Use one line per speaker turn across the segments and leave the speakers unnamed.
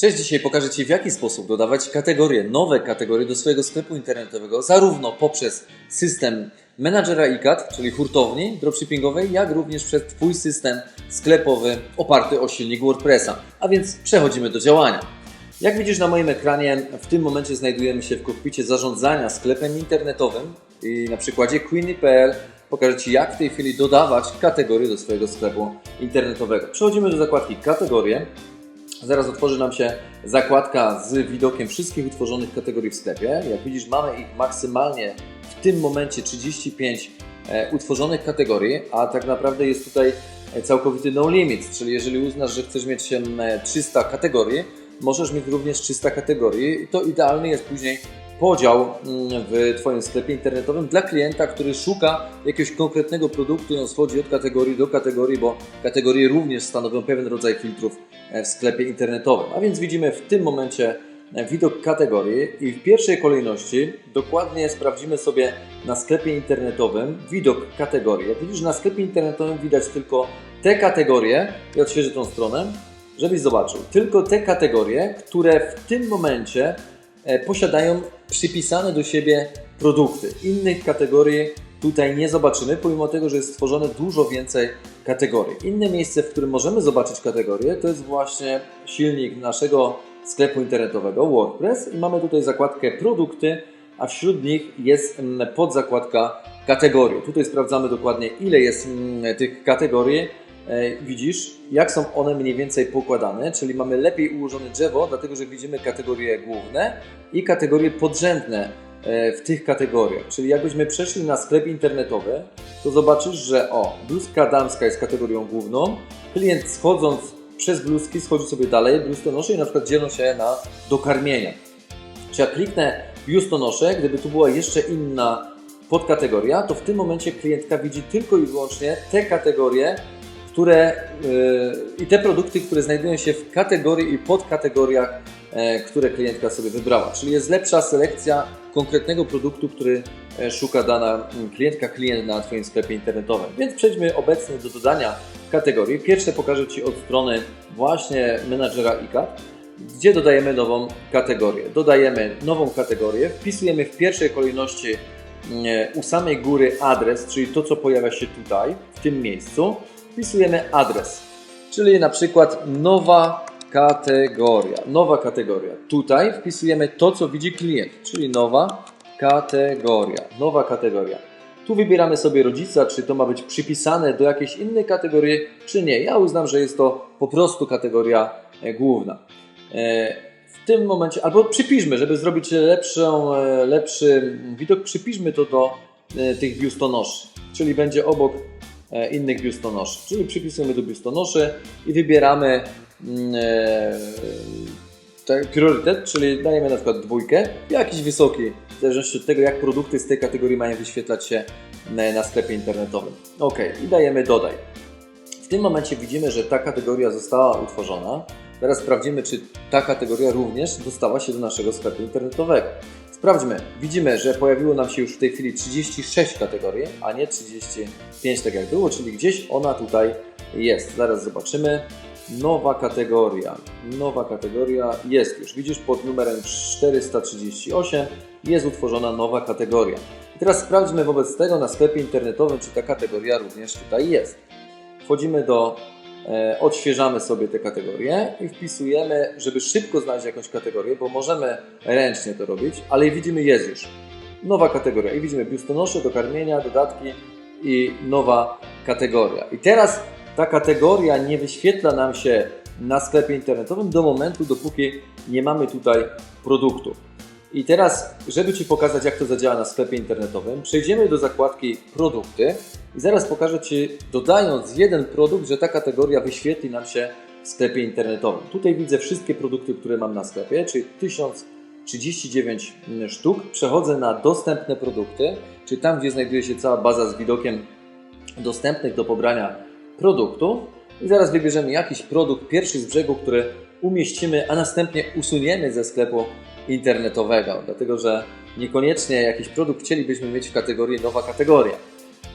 Cześć, dzisiaj pokażę Ci w jaki sposób dodawać kategorie, nowe kategorie do swojego sklepu internetowego, zarówno poprzez system menadżera ICAT, czyli hurtowni dropshippingowej, jak również przez Twój system sklepowy oparty o silnik WordPressa. A więc przechodzimy do działania. Jak widzisz na moim ekranie, w tym momencie znajdujemy się w kokpicie zarządzania sklepem internetowym i na przykładzie Queenie.pl pokażę Ci, jak w tej chwili dodawać kategorie do swojego sklepu internetowego. Przechodzimy do zakładki kategorie. Zaraz otworzy nam się zakładka z widokiem wszystkich utworzonych kategorii w sklepie. Jak widzisz, mamy ich maksymalnie w tym momencie 35 e, utworzonych kategorii, a tak naprawdę jest tutaj e, całkowity no limit, czyli jeżeli uznasz, że chcesz mieć em, e, 300 kategorii, możesz mieć również 300 kategorii. To idealny jest później podział mm, w Twoim sklepie internetowym dla klienta, który szuka jakiegoś konkretnego produktu i on schodzi od kategorii do kategorii, bo kategorie również stanowią pewien rodzaj filtrów e, w sklepie internetowym. A więc widzimy w tym momencie e, widok kategorii i w pierwszej kolejności dokładnie sprawdzimy sobie na sklepie internetowym widok kategorii. Jak widzisz, na sklepie internetowym widać tylko te kategorie, ja odświeżę tą stronę, żebyś zobaczył, tylko te kategorie, które w tym momencie posiadają przypisane do siebie produkty. Innych kategorii tutaj nie zobaczymy, pomimo tego, że jest stworzone dużo więcej kategorii. Inne miejsce, w którym możemy zobaczyć kategorie, to jest właśnie silnik naszego sklepu internetowego WordPress i mamy tutaj zakładkę produkty, a wśród nich jest mm, podzakładka kategorie. Tutaj sprawdzamy dokładnie ile jest mm, tych kategorii. E, Widzisz, jak są one mniej więcej pokładane, czyli mamy lepiej ułożone drzewo, dlatego że widzimy kategorie główne i kategorie podrzędne e, w tych kategoriach. Czyli jakbyśmy przeszli na sklep internetowy, to zobaczysz, że o, bluzka damska jest kategorią główną. Klient schodząc przez bluzki schodzi sobie dalej, biustonosze i na przykład dzielą się na dokarmienia. Czy jak kliknę biustonosze, gdyby tu była jeszcze inna podkategoria, to w tym momencie klientka widzi tylko i wyłącznie te kategorie, które yy, i te produkty, które znajdują się w kategorii i podkategoriach, e, które klientka sobie wybrała. Czyli jest lepsza selekcja konkretnego produktu, który e, szuka dana mm, klientka, klient na Twoim sklepie internetowym. Więc przejdźmy obecnie do dodania kategorii. Pierwsze pokażę Ci od strony właśnie menadżera ICAT, gdzie dodajemy nową kategorię. Dodajemy nową kategorię, wpisujemy w pierwszej kolejności mm, u samej góry adres, czyli to, co pojawia się tutaj, w tym miejscu. Wpisujemy adres, czyli na przykład nowa kategoria. Nowa kategoria. Tutaj wpisujemy to, co widzi klient, czyli nowa kategoria. Nowa kategoria. Tu wybieramy sobie rodzica, czy to ma być przypisane do jakiejś innej kategorii, czy nie. Ja uznam, że jest to po prostu kategoria e, główna. E, W tym momencie, albo przypiszmy, żeby zrobić lepszą, e, lepszy widok, przypiszmy to do tych biustonoszy, czyli będzie obok innych biustonoszy. Czyli przypisujemy do biustonoszy i wybieramy mm, e, priorytet, czyli dajemy na przykład dwójkę, jakiś wysoki, w zależności od tego, jak produkty z tej kategorii mają wyświetlać się na sklepie internetowym. Ok, i dajemy dodaj. W tym momencie widzimy, że ta kategoria została utworzona. Teraz sprawdzimy, czy ta kategoria również dostała się do naszego sklepu internetowego. Sprawdźmy. Widzimy, że pojawiło nam się już w tej chwili 36 kategorii, a nie 35 tak jak było, czyli gdzieś ona tutaj jest. Zaraz zobaczymy. Nowa kategoria. Nowa kategoria jest już. Widzisz pod numerem 438 jest utworzona nowa kategoria. I teraz sprawdźmy wobec tego na sklepie internetowym, czy ta kategoria również tutaj jest. Wchodzimy do, odświeżamy sobie te kategorie i wpisujemy, żeby szybko znaleźć jakąś kategorię, bo możemy ręcznie to robić, ale i widzimy jest już. Nowa kategoria i widzimy biustonosze, dokarmienia, dodatki i nowa kategoria. I teraz ta kategoria nie wyświetla nam się na sklepie internetowym do momentu, dopóki nie mamy tutaj produktu. I teraz, żeby Ci pokazać, jak to zadziała na sklepie internetowym, przejdziemy do zakładki produkty i zaraz pokażę Ci, dodając jeden produkt, że ta kategoria wyświetli nam się w sklepie internetowym. Tutaj widzę wszystkie produkty, które mam na sklepie, czyli 1039 sztuk. Przechodzę na dostępne produkty, czyli tam, gdzie znajduje się cała baza z widokiem dostępnych do pobrania produktów. I zaraz wybierzemy jakiś produkt, pierwszy z brzegu, który umieścimy, a następnie usuniemy ze sklepu internetowego, dlatego że niekoniecznie jakiś produkt chcielibyśmy mieć w kategorii nowa kategoria.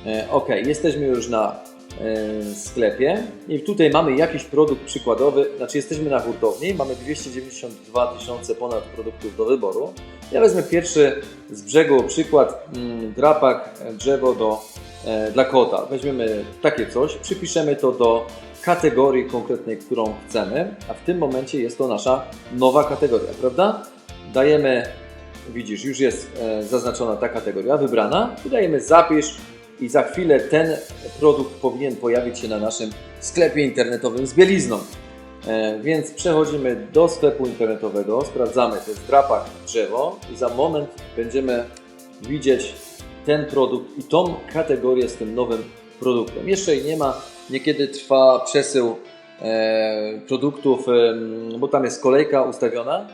E, Ok, jesteśmy już na e, sklepie i tutaj mamy jakiś produkt przykładowy, znaczy jesteśmy na hurtowni, mamy 292 tysiące ponad produktów do wyboru. Ja wezmę pierwszy z brzegu przykład, mm, drapak, e, drzewo do, dla kota. Weźmiemy takie coś, przypiszemy to do kategorii konkretnej, którą chcemy, a w tym momencie jest to nasza nowa kategoria, prawda? Dajemy, widzisz, już jest e, zaznaczona ta kategoria, wybrana, dajemy zapisz i za chwilę ten produkt powinien pojawić się na naszym sklepie internetowym z bielizną. E, Więc przechodzimy do sklepu internetowego, sprawdzamy, to jest drapak drzewo i za moment będziemy widzieć ten produkt i tą kategorię z tym nowym produktem. Jeszcze jej nie ma, niekiedy trwa przesył e, produktów, bo tam jest kolejka ustawiona.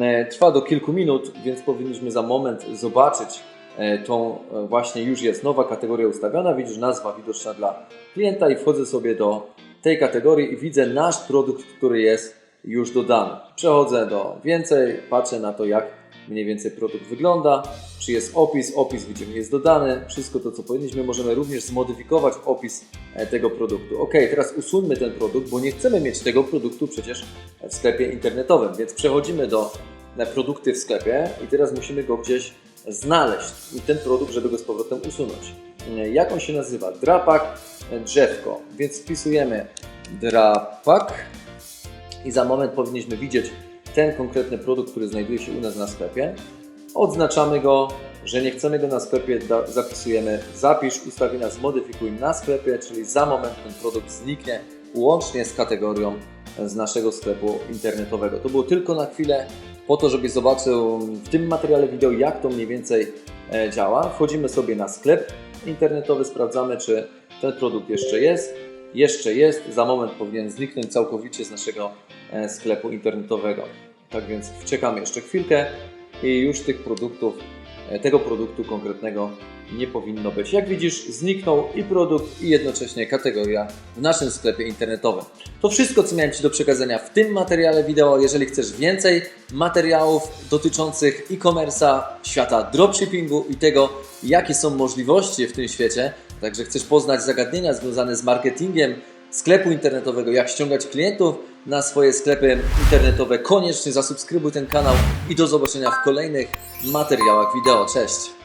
E, Trwa do kilku minut, więc powinniśmy za moment zobaczyć e, tą e, właśnie już jest nowa kategoria ustawiona. Widzisz nazwa widoczna dla klienta i wchodzę sobie do tej kategorii i widzę nasz produkt, który jest już dodany. Przechodzę do więcej, patrzę na to, jak mniej więcej produkt wygląda, czy jest opis, opis widzimy jest dodany, wszystko to co powinniśmy, możemy również zmodyfikować opis e, tego produktu. Ok, teraz usuńmy ten produkt, bo nie chcemy mieć tego produktu przecież w sklepie internetowym, więc przechodzimy do produkty w sklepie i teraz musimy go gdzieś znaleźć i ten produkt, żeby go z powrotem usunąć. E, Jak on się nazywa? Drapak e, drzewko, więc wpisujemy drapak i za moment powinniśmy widzieć ten konkretny produkt, który znajduje się u nas na sklepie. Odznaczamy go, że nie chcemy go na sklepie, zapisujemy zapisz, ustawienia zmodyfikuj na sklepie, czyli za moment ten produkt zniknie łącznie z kategorią z naszego sklepu internetowego. To było tylko na chwilę po to, żebyś zobaczył w tym materiale wideo, jak to mniej więcej e, działa. Wchodzimy sobie na sklep internetowy, sprawdzamy, czy ten produkt jeszcze jest. Jeszcze jest, za moment powinien zniknąć całkowicie z naszego e, sklepu internetowego. Tak więc czekamy jeszcze chwilkę i już tych produktów, e, tego produktu konkretnego nie powinno być. Jak widzisz, zniknął i produkt, i jednocześnie kategoria w naszym sklepie internetowym. To wszystko, co miałem Ci do przekazania w tym materiale wideo. Jeżeli chcesz więcej materiałów dotyczących e-commerce'a, świata dropshippingu i tego, jakie są możliwości w tym świecie, także chcesz poznać zagadnienia związane z marketingiem sklepu internetowego, jak ściągać klientów na swoje sklepy internetowe, koniecznie zasubskrybuj ten kanał i do zobaczenia w kolejnych materiałach wideo. Cześć!